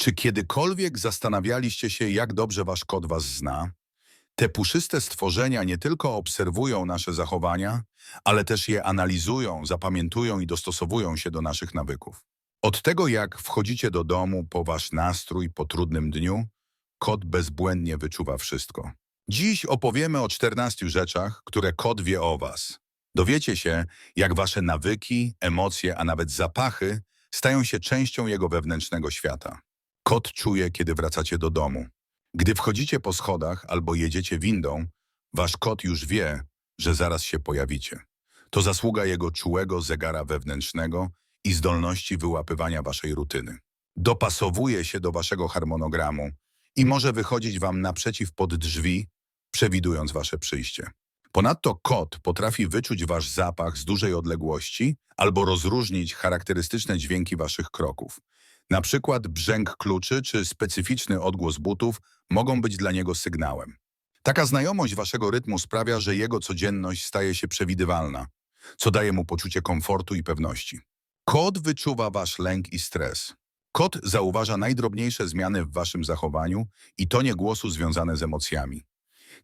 Czy kiedykolwiek zastanawialiście się, jak dobrze wasz kot was zna? Te puszyste stworzenia nie tylko obserwują nasze zachowania, ale też je analizują, zapamiętują i dostosowują się do naszych nawyków. Od tego, jak wchodzicie do domu po wasz nastrój po trudnym dniu, kot bezbłędnie wyczuwa wszystko. Dziś opowiemy o 14 rzeczach, które kot wie o was. Dowiecie się, jak wasze nawyki, emocje, a nawet zapachy stają się częścią jego wewnętrznego świata. Kot czuje, kiedy wracacie do domu. Gdy wchodzicie po schodach albo jedziecie windą, wasz kot już wie, że zaraz się pojawicie. To zasługa jego czułego zegara wewnętrznego i zdolności wyłapywania waszej rutyny. Dopasowuje się do waszego harmonogramu i może wychodzić wam naprzeciw pod drzwi, przewidując wasze przyjście. Ponadto kot potrafi wyczuć wasz zapach z dużej odległości albo rozróżnić charakterystyczne dźwięki waszych kroków. Na przykład brzęk kluczy czy specyficzny odgłos butów mogą być dla niego sygnałem. Taka znajomość waszego rytmu sprawia, że jego codzienność staje się przewidywalna, co daje mu poczucie komfortu i pewności. Kot wyczuwa wasz lęk i stres. Kot zauważa najdrobniejsze zmiany w waszym zachowaniu i tonie głosu związane z emocjami.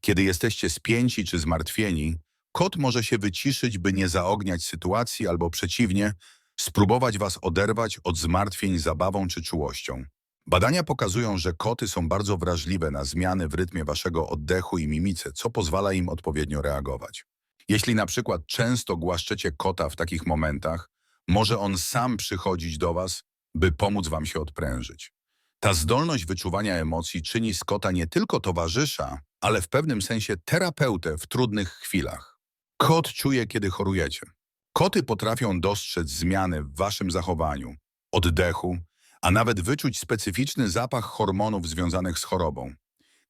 Kiedy jesteście spięci czy zmartwieni, kot może się wyciszyć, by nie zaogniać sytuacji albo przeciwnie, spróbować was oderwać od zmartwień zabawą czy czułością. Badania pokazują, że koty są bardzo wrażliwe na zmiany w rytmie waszego oddechu i mimice, co pozwala im odpowiednio reagować. Jeśli na przykład często głaszczecie kota w takich momentach, może on sam przychodzić do was, by pomóc wam się odprężyć. Ta zdolność wyczuwania emocji czyni z kota nie tylko towarzysza, ale w pewnym sensie terapeutę w trudnych chwilach. Kot czuje, kiedy chorujecie. Koty potrafią dostrzec zmiany w waszym zachowaniu, oddechu, a nawet wyczuć specyficzny zapach hormonów związanych z chorobą.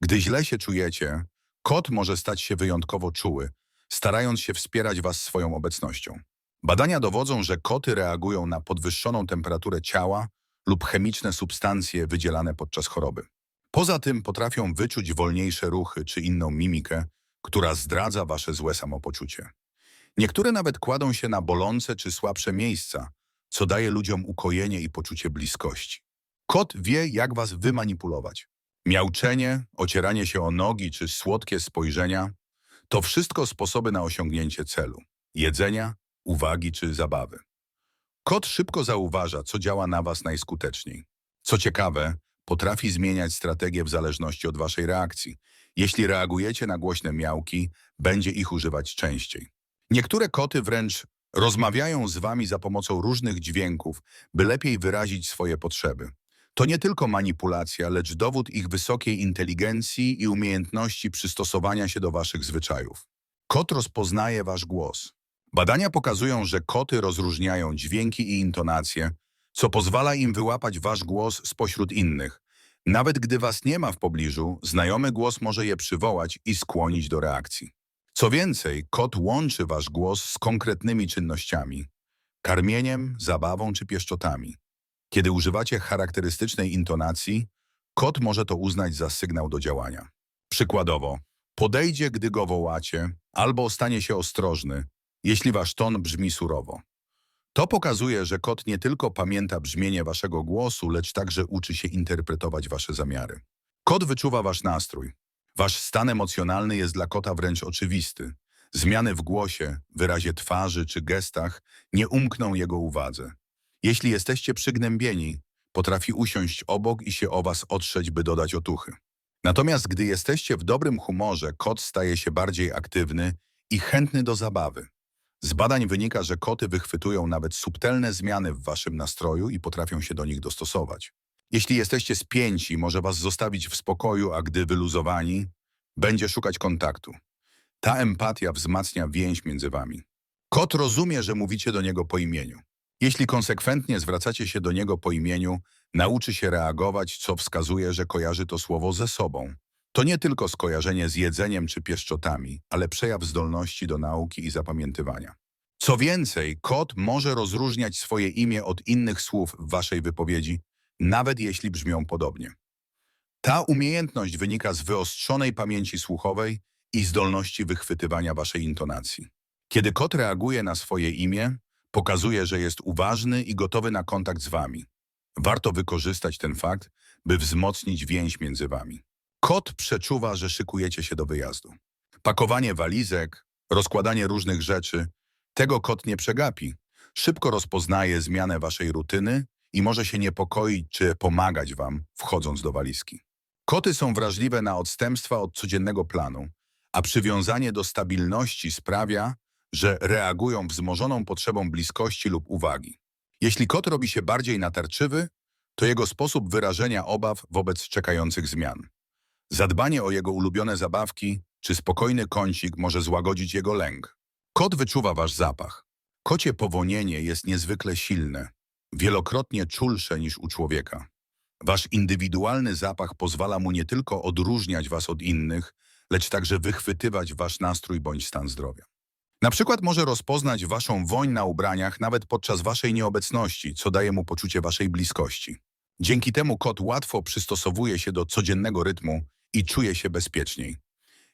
Gdy źle się czujecie, kot może stać się wyjątkowo czuły, starając się wspierać was swoją obecnością. Badania dowodzą, że koty reagują na podwyższoną temperaturę ciała lub chemiczne substancje wydzielane podczas choroby. Poza tym potrafią wyczuć wolniejsze ruchy czy inną mimikę, która zdradza wasze złe samopoczucie. Niektóre nawet kładą się na bolące czy słabsze miejsca, co daje ludziom ukojenie i poczucie bliskości. Kot wie, jak was wymanipulować. Miauczenie, ocieranie się o nogi czy słodkie spojrzenia to wszystko sposoby na osiągnięcie celu jedzenia, uwagi czy zabawy. Kot szybko zauważa, co działa na was najskuteczniej. Co ciekawe, potrafi zmieniać strategię w zależności od waszej reakcji. Jeśli reagujecie na głośne miałki, będzie ich używać częściej. Niektóre koty wręcz rozmawiają z wami za pomocą różnych dźwięków, by lepiej wyrazić swoje potrzeby. To nie tylko manipulacja, lecz dowód ich wysokiej inteligencji i umiejętności przystosowania się do waszych zwyczajów. Kot rozpoznaje wasz głos. Badania pokazują, że koty rozróżniają dźwięki i intonacje, co pozwala im wyłapać wasz głos spośród innych. Nawet gdy was nie ma w pobliżu, znajomy głos może je przywołać i skłonić do reakcji. Co więcej, kot łączy wasz głos z konkretnymi czynnościami karmieniem, zabawą czy pieszczotami. Kiedy używacie charakterystycznej intonacji, kot może to uznać za sygnał do działania. Przykładowo, podejdzie, gdy go wołacie, albo stanie się ostrożny, jeśli wasz ton brzmi surowo. To pokazuje, że kot nie tylko pamięta brzmienie waszego głosu, lecz także uczy się interpretować wasze zamiary. Kot wyczuwa wasz nastrój. Wasz stan emocjonalny jest dla kota wręcz oczywisty. Zmiany w głosie, wyrazie twarzy czy gestach nie umkną jego uwadze. Jeśli jesteście przygnębieni, potrafi usiąść obok i się o was otrzeć, by dodać otuchy. Natomiast gdy jesteście w dobrym humorze, kot staje się bardziej aktywny i chętny do zabawy. Z badań wynika, że koty wychwytują nawet subtelne zmiany w waszym nastroju i potrafią się do nich dostosować. Jeśli jesteście spięci, może was zostawić w spokoju, a gdy wyluzowani, będzie szukać kontaktu. Ta empatia wzmacnia więź między wami. Kot rozumie, że mówicie do niego po imieniu. Jeśli konsekwentnie zwracacie się do niego po imieniu, nauczy się reagować, co wskazuje, że kojarzy to słowo ze sobą. To nie tylko skojarzenie z jedzeniem czy pieszczotami, ale przejaw zdolności do nauki i zapamiętywania. Co więcej, kot może rozróżniać swoje imię od innych słów w waszej wypowiedzi, nawet jeśli brzmią podobnie. Ta umiejętność wynika z wyostrzonej pamięci słuchowej i zdolności wychwytywania waszej intonacji. Kiedy kot reaguje na swoje imię, pokazuje, że jest uważny i gotowy na kontakt z wami. Warto wykorzystać ten fakt, by wzmocnić więź między wami. Kot przeczuwa, że szykujecie się do wyjazdu. Pakowanie walizek, rozkładanie różnych rzeczy, tego kot nie przegapi. Szybko rozpoznaje zmianę waszej rutyny i może się niepokoić czy pomagać wam, wchodząc do walizki. Koty są wrażliwe na odstępstwa od codziennego planu, a przywiązanie do stabilności sprawia, że reagują wzmożoną potrzebą bliskości lub uwagi. Jeśli kot robi się bardziej natarczywy, to jego sposób wyrażenia obaw wobec czekających zmian. Zadbanie o jego ulubione zabawki czy spokojny kącik może złagodzić jego lęk. Kot wyczuwa wasz zapach. Kocie powonienie jest niezwykle silne, wielokrotnie czulsze niż u człowieka. Wasz indywidualny zapach pozwala mu nie tylko odróżniać was od innych, lecz także wychwytywać wasz nastrój bądź stan zdrowia. Na przykład może rozpoznać waszą woń na ubraniach nawet podczas waszej nieobecności, co daje mu poczucie waszej bliskości. Dzięki temu kot łatwo przystosowuje się do codziennego rytmu i czuje się bezpieczniej.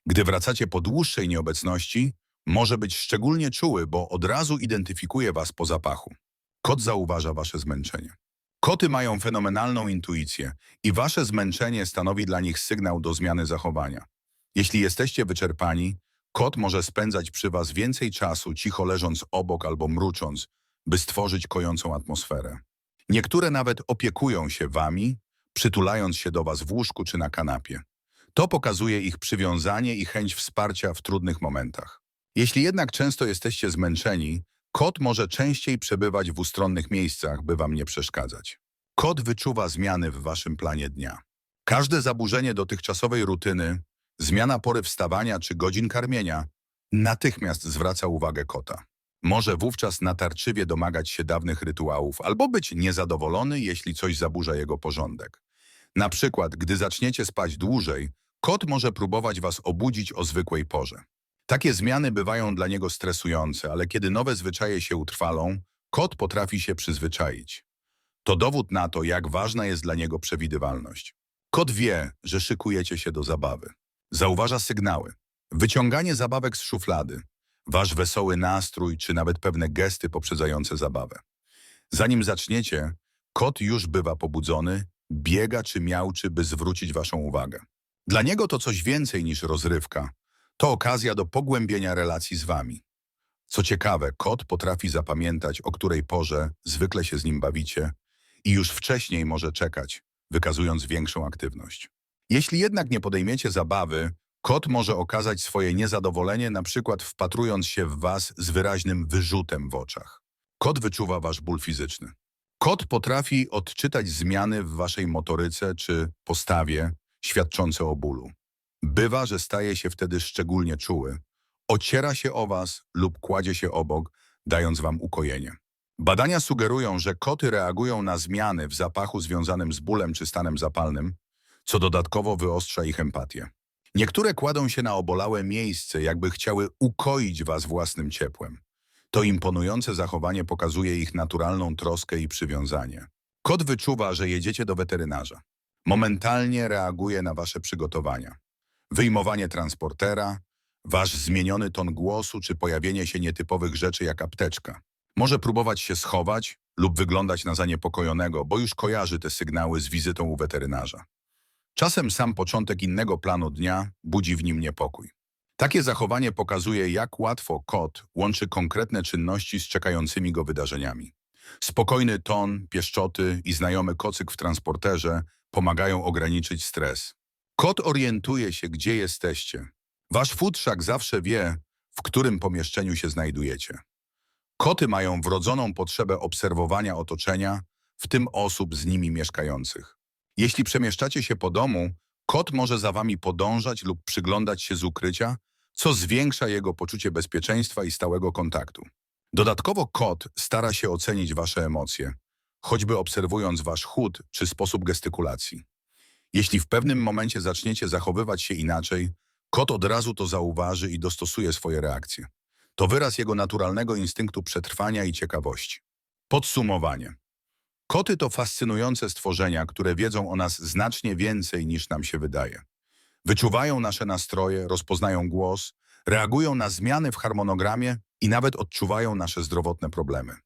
Gdy wracacie po dłuższej nieobecności, może być szczególnie czuły, bo od razu identyfikuje was po zapachu. Kot zauważa wasze zmęczenie. Koty mają fenomenalną intuicję i wasze zmęczenie stanowi dla nich sygnał do zmiany zachowania. Jeśli jesteście wyczerpani, kot może spędzać przy was więcej czasu, cicho leżąc obok albo mrucząc, by stworzyć kojącą atmosferę. Niektóre nawet opiekują się wami, przytulając się do was w łóżku czy na kanapie. To pokazuje ich przywiązanie i chęć wsparcia w trudnych momentach. Jeśli jednak często jesteście zmęczeni, kot może częściej przebywać w ustronnych miejscach, by wam nie przeszkadzać. Kot wyczuwa zmiany w waszym planie dnia. Każde zaburzenie dotychczasowej rutyny, zmiana pory wstawania czy godzin karmienia natychmiast zwraca uwagę kota. Może wówczas natarczywie domagać się dawnych rytuałów albo być niezadowolony, jeśli coś zaburza jego porządek. Na przykład, gdy zaczniecie spać dłużej, kot może próbować was obudzić o zwykłej porze. Takie zmiany bywają dla niego stresujące, ale kiedy nowe zwyczaje się utrwalą, kot potrafi się przyzwyczaić. To dowód na to, jak ważna jest dla niego przewidywalność. Kot wie, że szykujecie się do zabawy. Zauważa sygnały. Wyciąganie zabawek z szuflady, wasz wesoły nastrój czy nawet pewne gesty poprzedzające zabawę. Zanim zaczniecie, kot już bywa pobudzony, biega czy miauczy, by zwrócić waszą uwagę. Dla niego to coś więcej niż rozrywka. To okazja do pogłębienia relacji z wami. Co ciekawe, kot potrafi zapamiętać, o której porze zwykle się z nim bawicie i już wcześniej może czekać, wykazując większą aktywność. Jeśli jednak nie podejmiecie zabawy, kot może okazać swoje niezadowolenie, na przykład wpatrując się w was z wyraźnym wyrzutem w oczach. Kot wyczuwa wasz ból fizyczny. Kot potrafi odczytać zmiany w waszej motoryce czy postawie świadczące o bólu. Bywa, że staje się wtedy szczególnie czuły, ociera się o was lub kładzie się obok, dając wam ukojenie. Badania sugerują, że koty reagują na zmiany w zapachu związanym z bólem czy stanem zapalnym, co dodatkowo wyostrza ich empatię. Niektóre kładą się na obolałe miejsce, jakby chciały ukoić was własnym ciepłem. To imponujące zachowanie pokazuje ich naturalną troskę i przywiązanie. Kot wyczuwa, że jedziecie do weterynarza. Momentalnie reaguje na wasze przygotowania. Wyjmowanie transportera, wasz zmieniony ton głosu czy pojawienie się nietypowych rzeczy jak apteczka. Może próbować się schować lub wyglądać na zaniepokojonego, bo już kojarzy te sygnały z wizytą u weterynarza. Czasem sam początek innego planu dnia budzi w nim niepokój. Takie zachowanie pokazuje, jak łatwo kot łączy konkretne czynności z czekającymi go wydarzeniami. Spokojny ton, pieszczoty i znajomy kocyk w transporterze pomagają ograniczyć stres. Kot orientuje się, gdzie jesteście. Wasz futrzak zawsze wie, w którym pomieszczeniu się znajdujecie. Koty mają wrodzoną potrzebę obserwowania otoczenia, w tym osób z nimi mieszkających. Jeśli przemieszczacie się po domu, kot może za wami podążać lub przyglądać się z ukrycia, co zwiększa jego poczucie bezpieczeństwa i stałego kontaktu. Dodatkowo kot stara się ocenić wasze emocje, choćby obserwując wasz chód czy sposób gestykulacji. Jeśli w pewnym momencie zaczniecie zachowywać się inaczej, kot od razu to zauważy i dostosuje swoje reakcje. To wyraz jego naturalnego instynktu przetrwania i ciekawości. Podsumowanie. Koty to fascynujące stworzenia, które wiedzą o nas znacznie więcej niż nam się wydaje. Wyczuwają nasze nastroje, rozpoznają głos, reagują na zmiany w harmonogramie i nawet odczuwają nasze zdrowotne problemy.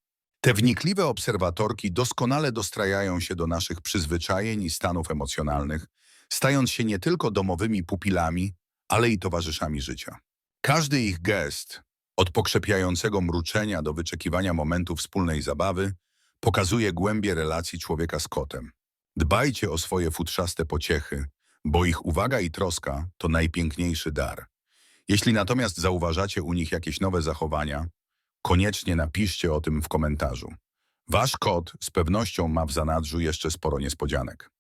Te wnikliwe obserwatorki doskonale dostrajają się do naszych przyzwyczajeń i stanów emocjonalnych, stając się nie tylko domowymi pupilami, ale i towarzyszami życia. Każdy ich gest, od pokrzepiającego mruczenia do wyczekiwania momentu wspólnej zabawy, pokazuje głębię relacji człowieka z kotem. Dbajcie o swoje futrzaste pociechy, bo ich uwaga i troska to najpiękniejszy dar. Jeśli natomiast zauważacie u nich jakieś nowe zachowania, koniecznie napiszcie o tym w komentarzu. Wasz kot z pewnością ma w zanadrzu jeszcze sporo niespodzianek.